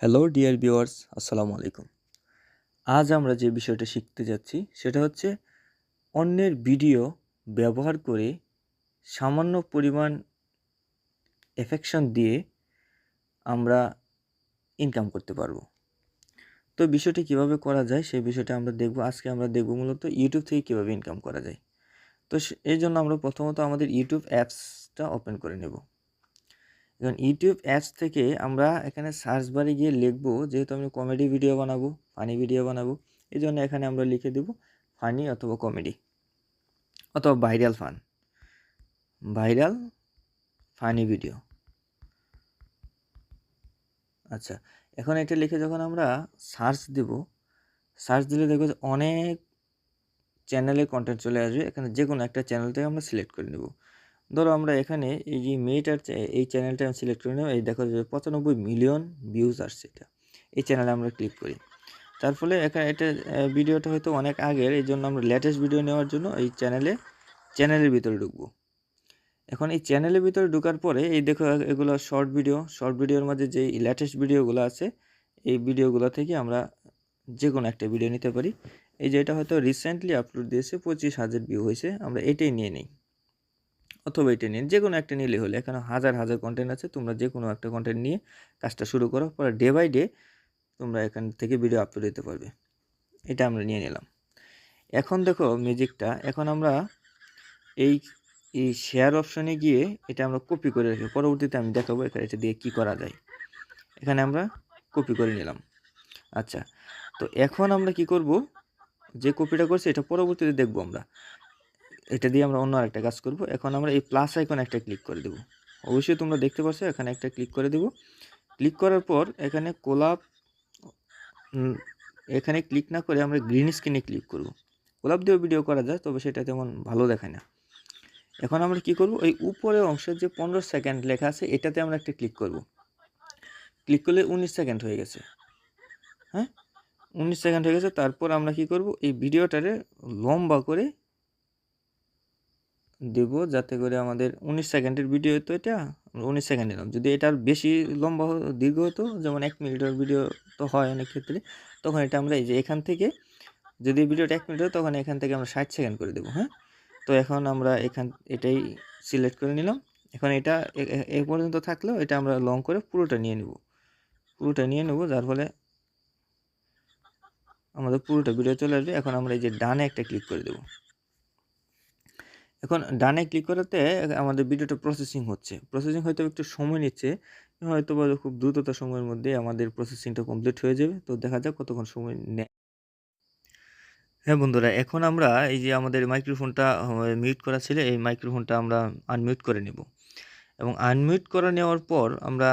Hello dear viewers আসসালামু আলাইকুম। আজ আমরা যে বিষয়টা শিখতে যাচ্ছি, সেটা হচ্ছে অন্যের ভিডিও ব্যবহার করে সামান্য পরিমাণ এফেকশন দিয়ে আমরা ইনকাম করতে পারব। তো বিষয়টি কীভাবে করা যায়, সেই বিষয়টা আমরা দেখব। আজকে আমরা দেখব মূলত ইউটিউব থেকে কীভাবে ইনকাম করা যায়। তো এই জন্য আমরা প্রথমত আমাদের ইউটিউব অ্যাপসটা ওপেন করে নেব। এখন ইউটিউব অ্যাপস থেকে আমরা এখানে সার্চ বারে গিয়ে লিখব, যেহেতু আমি কমেডি ভিডিও বানাবো ফানি ভিডিও বানাবো এই জন্য এখানে আমরা লিখে দেব ফানি অথবা কমেডি অথবা viral fun viral funny video আচ্ছা এখন এটা লিখে যখন আমরা সার্চ দেব সার্চ দিলে দেখব অনেক চ্যানেলে কন্টেন্ট চলে আসবে, এখানে যে কোনো একটা চ্যানেল থেকে আমরা সিলেক্ট করে নেব। ধরো আমরা এখানে এই যে মেয়েটার এই চ্যানেলটা আমি সিলেক্ট করে নেব এই দেখো পঁচানব্বই মিলিয়ন ভিউজ আসছে এটা। এই চ্যানেলে আমরা ক্লিক করি। তার ফলে এখানে এটা ভিডিওটা হয়তো অনেক আগের, এই জন্য আমরা লেটেস্ট ভিডিও নেওয়ার জন্য এই চ্যানেলে চ্যানেলের ভিতরে ঢুকবো। এখন এই চ্যানেলের ভিতরে ঢোকার পরে, এই দেখো এগুলো শর্ট ভিডিও শর্ট ভিডিওর মাঝে যে লেটেস্ট ভিডিওগুলো আছে, এই ভিডিওগুলো থেকে আমরা যে কোনো একটা ভিডিও নিতে পারি। এই যে এটা হয়তো রিসেন্টলি আপলোড দিয়েছে, পঁচিশ হাজার ভিউ হয়েছে, আমরা এটাই নিয়ে নিই। অথবা এটা নিয়ে যে কোনো একটা নিলে হলে। এখানে হাজার হাজার কন্টেন্ট আছে, তোমরা যে কোনো একটা কন্টেন্ট নিয়ে কাজটা শুরু করো। পরে ডে বাই ডে তোমরা এখান থেকে ভিডিও আপলোড দিতে পারবে। এটা আমরা নিয়ে নিলাম। এখন দেখো মিউজিকটা এখন আমরা এই এই শেয়ার অপশনে গিয়ে এটা আমরা কপি করে রাখি পরবর্তীতে আমি দেখাবো এখানে এটা দিয়ে কি করা যায়। এখানে আমরা কপি করে নিলাম। আচ্ছা। তো এখন আমরা কি করব? যে কপিটা করছি, এটা পরবর্তীতে দেখব আমরা। এটা দিয়ে আমরা অন্য আরেকটা কাজ করব। এখন আমরা এই প্লাস আইকন একটা ক্লিক করে দেব। অবশ্যই তোমরা দেখতে পাচ্ছ এখানে একটা ক্লিক করে দেব। ক্লিক করার পর এখানে কোলাপ এখানে ক্লিক না করে আমরা গ্রিন স্ক্রিনে ক্লিক করব। কোলাপ দিয়েও ভিডিও করা যায়, তবে সেটা তেমন ভালো দেখায় না। এখন আমরা কি করব ওই উপরের অংশের যে পনেরো সেকেন্ড লেখা আছে, এটাতে আমরা একটা ক্লিক করব। ক্লিক করলে উনিশ সেকেন্ড হয়ে গেছে। হ্যাঁ? উনিশ সেকেন্ড হয়ে গেছে, তারপর আমরা কি করব, এই ভিডিওটারে লম্বা করে দেব যাতে করে আমাদের উনিশ সেকেন্ডের ভিডিও হতো এটা উনিশ সেকেন্ড নিলাম। যদি এটার বেশি লম্বা দীর্ঘ হতো, যেমন এক মিনিটের ভিডিও তো হয় অনেক ক্ষেত্রে, তখন এটা আমরা এই যে এখান থেকে, যদি ভিডিওটা এক মিনিট হয়, তখন এখান থেকে আমরা ষাট সেকেন্ড করে দেবো হ্যাঁ? তো এখন আমরা এখান, এটাই সিলেক্ট করে নিলাম। এখন এটা এ পর্যন্ত থাকলেও এটা আমরা লং করে পুরোটা নিয়ে নেব। পুরোটা নিয়ে নেব, যার ফলে আমাদের পুরোটা ভিডিও চলে আসবে। এখন আমরা এই যে ডানে একটা ক্লিক করে দেবো। এখন ডানে ক্লিক করাতে আমাদের ভিডিওটা প্রসেসিং হচ্ছে। প্রসেসিং হয়তো একটু সময় নিচ্ছে হয়তো বা খুব দ্রুততার সময়ের মধ্যে আমাদের প্রসেসিংটা কমপ্লিট হয়ে যাবে। তো দেখা যাক কতক্ষণ সময় নেয় হ্যাঁ বন্ধুরা, এখন আমরা এই যে আমাদের মাইক্রোফোনটা মিউট করা ছিল, এই মাইক্রোফোনটা আমরা আনমিউট করে নেব। এবং আনমিউট করে নেওয়ার পর আমরা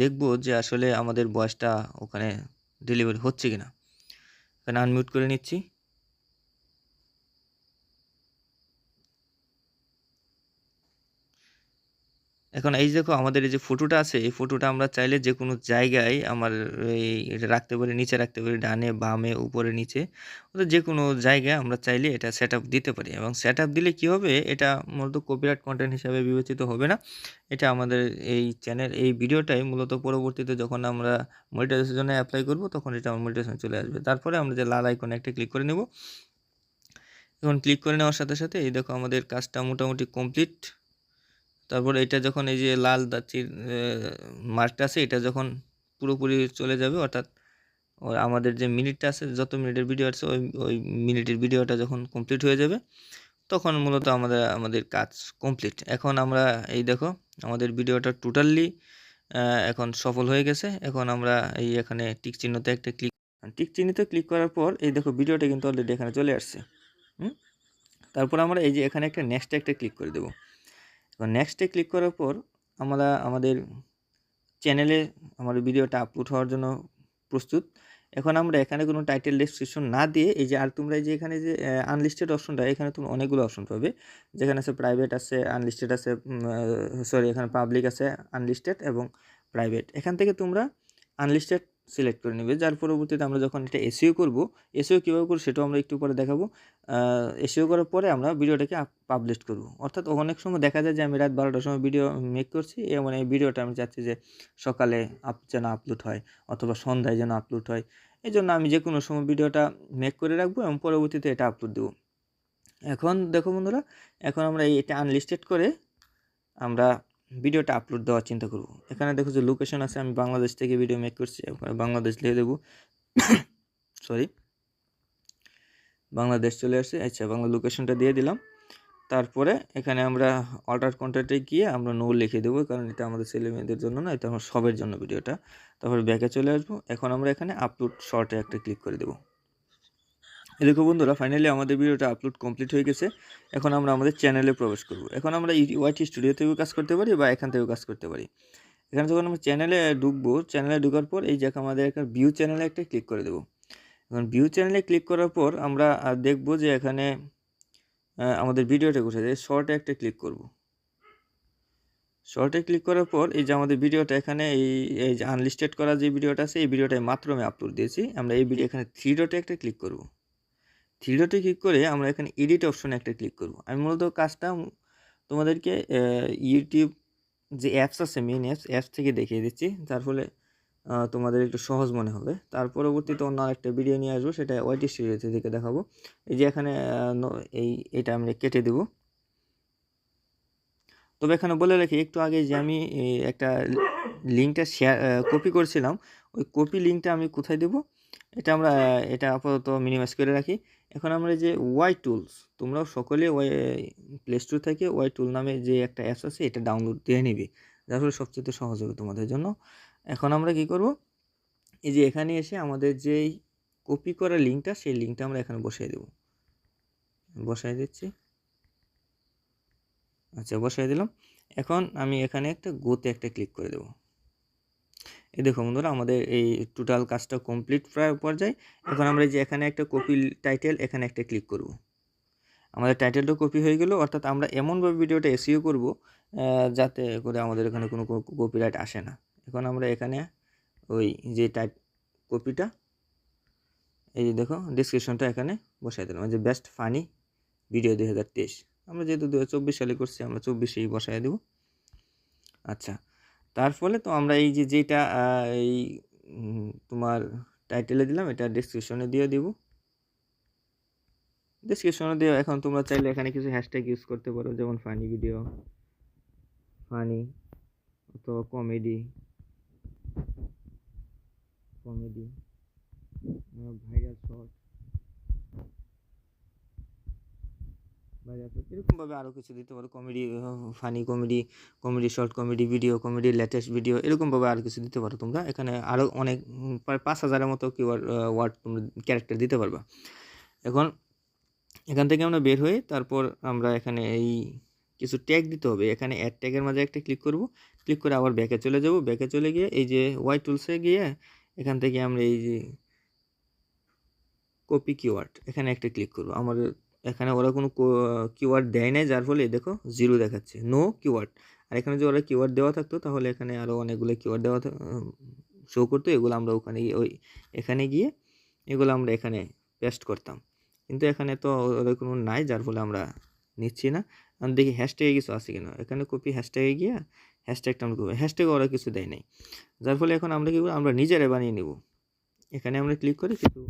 দেখব যে আসলে আমাদের ভয়েসটা ওখানে ডেলিভারি হচ্ছে কিনা। এখানে আনমিউট করে নিচ্ছি। এখন এই দেখো, আমাদের এই যে ফটোটা আছে, এই ফটোটা আমরা চাইলে যে কোনো জায়গায় আমার এই রাখতে পারি, নিচে রাখতে পারি, ডানে, বামে, উপরে, নিচে। অর্থাৎ যে কোনো জায়গায় আমরা চাইলে এটা সেট দিতে পারি। এবং সেট দিলে কি হবে? এটা মূলত কপিরাইট কন্টেন্ট হিসাবে বিবেচিত হবে না। এটা আমাদের এই চ্যানেল এই ভিডিওটাই মূলত পরবর্তীতে যখন আমরা জন্য অ্যাপ্লাই করব, তখন এটা মনিটাইজেশন চলে আসবে। তারপরে আমরা যে লাল আইকনে একটা ক্লিক করে নেব। এখন ক্লিক করে নেওয়ার সাথে সাথে এই দেখো, আমাদের কাজটা মোটামুটি কমপ্লিট তারপর এটা যখন এই যে লাল দাচির মার্কটা আছে, এটা যখন পুরোপুরি চলে যাবে, অর্থাৎ আমাদের যে মিনিটটা আছে, যত মিনিটের ভিডিও আছে, ওই ওই মিনিটের ভিডিওটা যখন কমপ্লিট হয়ে যাবে, তখন মূলত আমাদের আমাদের কাজ কমপ্লিট এখন আমরা, এই দেখো, আমাদের ভিডিওটা টোটালি এখন সফল হয়ে গেছে। এখন আমরা এই এখানে টিক চিহ্নতে একটা ক্লিক টিক চিহ্নতে ক্লিক করার পর, এই দেখো ভিডিওটা কিন্তু অলরেডি এখানে চলে আসছে। তারপর আমরা এই যে এখানে একটা নেক্সট একটা ক্লিক করে দেবো। এবার নেক্সটে ক্লিক করার পর আমরা আমাদের চ্যানেলে আমাদের ভিডিওটা আপলোড হওয়ার জন্য প্রস্তুত। এখন আমরা এখানে কোনো টাইটেল ডেসক্রিপশন না দিয়ে এই যে আর তোমরা যে এখানে যে আনলিস্টেড অপশনটা এখানে তুমি অনেকগুলো অপশন পাবে। যেখানে আছে প্রাইভেট আছে আনলিস্টেড আছে সরি এখানে পাবলিক আছে আনলিস্টেড এবং প্রাইভেট এখান থেকে তোমরা আনলিস্টেড সিলেক্ট করে নেবে। যার পরবর্তীতে আমরা যখন এটা এসিও করব এসিও কীভাবে করব সেটাও আমরা একটু পরে দেখাবো। এসিও করার পরে আমরা ভিডিওটাকে পাবলিশ করব। অর্থাৎ অনেক সময় দেখা যায় যে আমি রাত বারোটার সময় ভিডিও মেক করছি এবং এই ভিডিওটা আমি চাচ্ছি যে সকালে আপ, যেন আপলোড হয় অথবা সন্ধ্যায় যেন আপলোড হয়। এই জন্য আমি যে কোনো সময় ভিডিওটা মেক করে রাখব এবং পরবর্তীতে এটা আপলোড দেবো। এখন দেখো বন্ধুরা, এখন আমরা এটা আনলিস্টেড করে আমরা ভিডিওটা আপলোড দেওয়ার চিন্তা করব। এখানে দেখো যে লোকেশন আছে, আমি বাংলাদেশ থেকে ভিডিও মেক করছি বাংলাদেশ লিখে দেবো। সরি বাংলাদেশ চলে আসছে আচ্ছা বাংলা লোকেশনটা দিয়ে দিলাম। তারপরে এখানে আমরা অল্টার কন্ট্যাক্টে গিয়ে আমরা নো লিখে দেবো, কারণ এটা আমাদের ছেলে মেয়েদের জন্য না, এটা আমার সবের জন্য ভিডিওটা তারপরে ব্যাকে চলে আসব। এখন আমরা এখানে আপলোড শর্টে একটা ক্লিক করে দেবো। দেখো বন্ধুরা ফাইনালি আমাদের ভিডিওটা আপলোড কমপ্লিট হয়ে গেছে। এখন আমরা আমাদের চ্যানেলে প্রবেশ করব। এখন আমরা ওয়াইটি স্টুডিও থেকেও কাজ করতে পারি বা এখান থেকেও কাজ করতে পারি। এখানে যখন আমরা চ্যানেলে ঢুকবো চ্যানেলে ঢুকার পর এই জায়গা আমাদের একটা ভিউ চ্যানেলে একটা ক্লিক করে দেবো। এখন ভিউ চ্যানেলে ক্লিক করার পর আমরা দেখব যে এখানে আমাদের ভিডিওটা কোথায়। যায় শর্টে একটা ক্লিক করব। শর্টে ক্লিক করার পর এই যে আমাদের ভিডিওটা এখানে এই এই যে আনলিস্টেড করা যে ভিডিওটা আছে, এই ভিডিওটায় মাত্র আমি আপলোড দিয়েছি। আমরা এই ভিডিও এখানে থ্রি ডটে একটা ক্লিক করব। থ্রি ক্লিক করে আমরা এখানে এডিট অপশনে একটা ক্লিক করব। আমি মূলত কাজটা তোমাদেরকে ইউটিউব যে অ্যাপস আছে মেন অ্যাপস অ্যাপস থেকে দেখিয়ে দিচ্ছি। যার ফলে তোমাদের একটু সহজ মনে হবে। তার পরবর্তীতে অন্য একটা ভিডিও নিয়ে আসব, সেটা ওয়াইটি স্টুডিও থেকে দেখাবো। এই যে এখানে এই, এটা আমরা কেটে দেব। তবে এখানে বলে রাখি, একটু আগে যে আমি একটা লিঙ্কটা শেয়ার কপি করেছিলাম ওই কপি লিঙ্কটা আমি কোথায় দেব? এটা আমরা, এটা আপাতত মিনিমাইজ করে রাখি। এখন আমরা যে ওয়াই টুলস তোমরাও সকলে ওয়াই প্লে স্টোর থেকে ওয়াই টুল নামে যে একটা অ্যাপস আছে, এটা ডাউনলোড দিয়ে নিবে। যার ফলে সবচেয়ে সহজ হবে তোমাদের জন্য। এখন আমরা কি করব? এই যে এখানে এসে আমাদের যেই কপি করা লিঙ্কটা সেই লিঙ্কটা আমরা এখানে বসিয়ে দেব। বসাই দিচ্ছি। আচ্ছা বসাই দিলাম। এখন আমি এখানে একটা গোতে একটা ক্লিক করে দেব। এই দেখো বন্ধুরা, আমাদের এই টোটাল কাজটা কমপ্লিট প্রায় পর্যায়ে। এখন আমরা যে এখানে একটা কপি টাইটেল এখানে একটা ক্লিক করব। আমাদের টাইটেলটা কপি হয়ে গেল, অর্থাৎ আমরা এমনভাবে ভিডিওটা এসিও করব যাতে করে আমাদের এখানে কোনো কপিরাইট আসে না। এখন আমরা এখানে ওই যে টাইপ কপিটা এই যে দেখো ডিসক্রিপশনটা এখানে বসাই দিলাম। যে বেস্ট ফানি ভিডিও দুই হাজার তেইশ। আমরা যেহেতু দু সালে করছি, আমরা চব্বিশেই বসাই দেব। আচ্ছা তার ফলে তো আমরা এই যে যেটা এই তোমার টাইটেলে দিলাম, এটা ডিসক্রিপশনে দিয়ে দিব। ডিসক্রিপশনে দিয়ে এখন তোমরা চাইলে এখানে কিছু হ্যাশট্যাগ ইউজ করতে পারো, যেমন ফানি ভিডিও ফানি অথবা comedy comedy viral short viral short এরকমভাবে আরও কিছু দিতে পারো comedy funny comedy comedy short comedy video comedy latest video এরকমভাবে আরও কিছু দিতে পারো তোমরা। এখানে আরও অনেক, প্রায় পাঁচ হাজারের মতো কিওয়ার্ড ওয়ার্ড তোমরা ক্যারেক্টার দিতে পারবা। এখন এখান থেকে আমরা বের হয়ে তারপর আমরা এখানে এই কিছু ট্যাগ দিতে হবে। এখানে অ্যাড ট্যাগের মাঝে একটা ক্লিক করব। ক্লিক করে আবার ব্যাকে চলে যাব। ব্যাকে চলে গিয়ে এই যে ওয়াই টুলসে গিয়ে এখান থেকে আমরা এই যে কপি কিওয়ার্ড এখানে একটা ক্লিক করব। আমাদের এখানে ওরা কোনো কিওয়ার্ড দেয় নাই, যার ফলে, দেখো জিরো দেখাচ্ছে নো কিওয়ার্ড আর এখানে যদি ওরা কিওয়ার্ড দেওয়া থাকতো, তাহলে এখানে আরও অনেকগুলো কিওয়ার্ড দেওয়া শো করতো, এগুলো আমরা ওখানে গিয়ে, ওই, এখানে গিয়ে, এগুলো আমরা এখানে পেস্ট করতাম। কিন্তু এখানে তো ওদের কোনো নাই, যার ফলে আমরা নিচ্ছি না। আমি, দেখি হ্যাশট্যাগে কিছু আছে কিনা। এখানে কপি হ্যাশট্যাগে গিয়ে হ্যাশট্যাগটা আমরা করব হ্যাশট্যাগে ওরা কিছু দেয় নাই। যার ফলে এখন আমরা কী করব, আমরা নিজেরাই বানিয়ে নেব। এখানে আমরা ক্লিক করে কিছু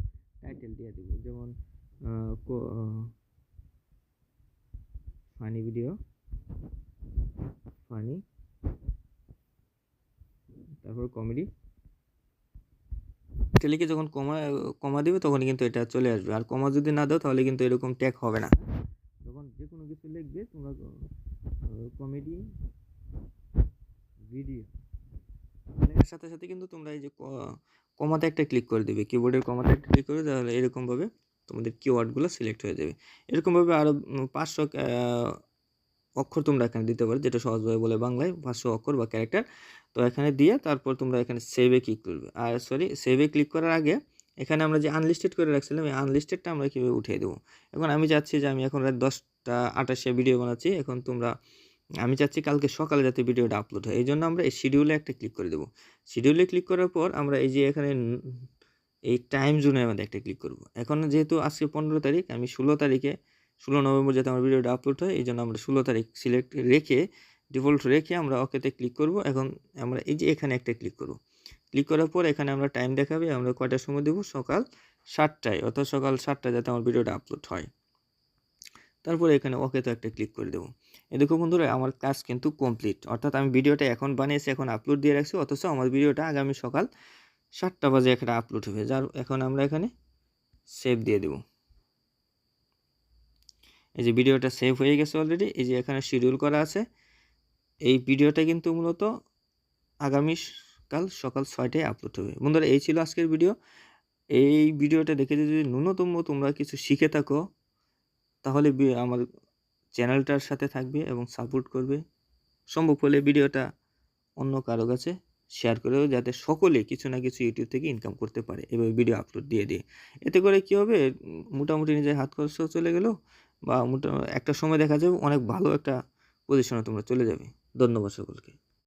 টাইটেল দিয়ে দেবো। যেমন ফানি ভিডিও ফানি তারপর কমেডি লিখে যখন কমা কমা দেবে তখন কিন্তু এটা চলে আসবে। আর কমা যদি না দাও তাহলে কিন্তু এরকম ট্যাগ হবে না। যখন যে কোনো কিছু লিখবে তোমরা কমেডি ভিডিও লেখার সাথে সাথে কিন্তু তোমরা এই যে কমাতে একটা ক্লিক করে দেবে। কিবোর্ডের কমাতে একটা ক্লিক করে তাহলে এরকমভাবে তোমাদের কিওয়ার্ডগুলো সিলেক্ট হয়ে যাবে। এরকমভাবে আরও পাঁচশো অক্ষর তোমরা এখানে দিতে পারো, যেটা সহজভাবে বলে বাংলায়, পাঁচশো অক্ষর বা ক্যারেক্টার তো এখানে দিয়ে তারপর তোমরা এখানে সেভে ক্লিক করবে। আর সরি সেভে ক্লিক করার আগে এখানে আমরা যে আনলিস্টেড করে রাখছিলাম, এই আনলিস্টেডটা আমরা কীভাবে উঠিয়ে দেবো? এখন আমি চাচ্ছি যে আমি এখন রাত দশটা আঠাশে ভিডিও বানাচ্ছি, এখন তোমরা, আমি চাচ্ছি কালকে সকালে যাতে ভিডিওটা আপলোড হয়। এই জন্য আমরা এই শিডিউলে একটা ক্লিক করে দেবো। শিডিউলে ক্লিক করার পর আমরা এই যে এখানে এই টাইম জোনের মধ্যে একটা ক্লিক করব। এখন যেহেতু আজকে পনেরো তারিখ, আমি ষোলো তারিখে, ষোলো নভেম্বর যাতে আমার ভিডিওটা আপলোড হয় এই জন্য আমরা ষোলো তারিখ সিলেক্ট রেখে ডিফল্ট রেখে আমরা ওকেতে ক্লিক করব। এখন আমরা এই যে এখানে একটা ক্লিক করব। ক্লিক করার পর এখানে আমরা টাইম দেখাবে, আমরা কয়টার সময় দেবো? সকাল সাতটায়, অর্থাৎ সকাল সাতটায় যাতে আমার ভিডিওটা আপলোড হয়। তারপরে এখানে ওকে তো একটা ক্লিক করে দেবো। এ দেখো বন্ধুরা, আমার কাজ কিন্তু কমপ্লিট অর্থাৎ আমি ভিডিওটা এখন বানিয়েছি, এখন আপলোড দিয়ে রাখছি, অথচ আমার ভিডিওটা আগামী সকাল সাতটা বাজে এখানে আপলোড হবে যার এখন আমরা এখানে সেভ দিয়ে দেব। এই যে ভিডিওটা সেভ হয়ে গেছে অলরেডি এই যে এখানে শিডিউল করা আছে। এই ভিডিওটা কিন্তু মূলত আগামী কাল সকাল ছয়টায় আপলোড হবে। বন্ধুরা, এই ছিল আজকের ভিডিও। এই ভিডিওটা দেখে যদি ন্যূনতম তোমরা কিছু শিখে থাকো, তাহলে আমার চ্যানেলটার সাথে থাকবে এবং সাপোর্ট করবে। সম্ভব হলে ভিডিওটা অন্য কারও কাছে শেয়ার করেও যাতে সকলে কিছু না কিছু ইউটিউব থেকে ইনকাম করতে পারে। এভাবে ভিডিও আপলোড দিয়ে দিয়ে এতে করে কি হবে, মোটামুটি নিজের হাত খরচও চলে গেল বা মোটা, একটা সময় দেখা যাবে অনেক ভালো একটা পজিশনে তোমরা চলে যাবে। ধন্যবাদ সকলকে।